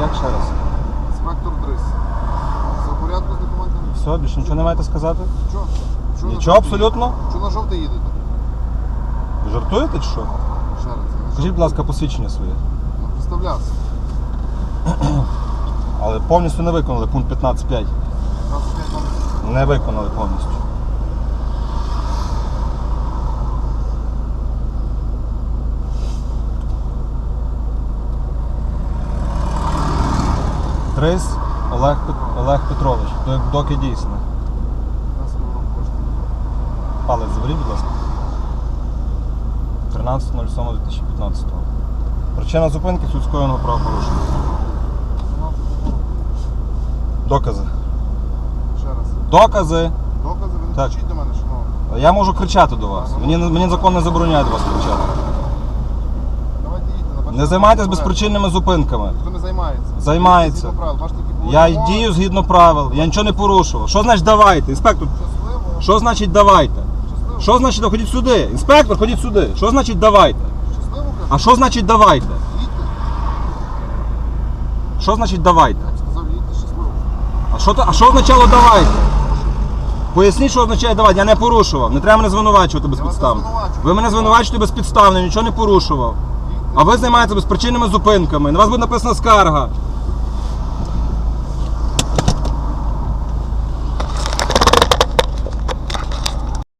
Як ще раз? Інспектор Дрис. За порядку з документами. Все, більше нічого не маєте сказати? Чого? Чого Нічого абсолютно? їдете? Чого на жовтий їдете? Жартуєте чи що? Ще раз. Скажіть, будь ласка, посвідчення своє. жартую. Представлявся. Але повністю не виконали пункт 15.5. Раз, п'ять, номер. Не виконали повністю. Трис Олег, Пет- Олег Петрович. До- Доки дійсно. 15 номер коштує. Палець заберіть, будь ласка. 13.07.2015. Причина зупинки скоєного правопорушення. Докази. Ще раз. Докази! Докази, ви не Так. кричіть до мене, шановні. Я можу кричати до вас. Мені, мені закон не забороняє до вас кричати. Давайте їдьте. на перший Не займайтесь безпричинними зупинками. Хто не займається? Займається. Згідно правил. Бачите, які Я умови. дію згідно правил, я нічого не порушував. Що значить давайте? Інспектор, Щасливо. що значить давайте? Щасливо. Що значить ходіть сюди? Інспектор, ходіть суди. Що значить давайте? Щасливо, кажу. А що значить давайте? Їдьте. Що значить давайте? Я сказав, їдьте щасливо. А що, то- а що означало давайте? Поясніть, що означає давайте. Я не порушував. Не треба мене звинувачувати безпідставно. звинувачую. Ви мене звинувачуєте безпідставно, я нічого не порушував. А ви займаєтеся безпричинними зупинками. На вас буде написана скарга.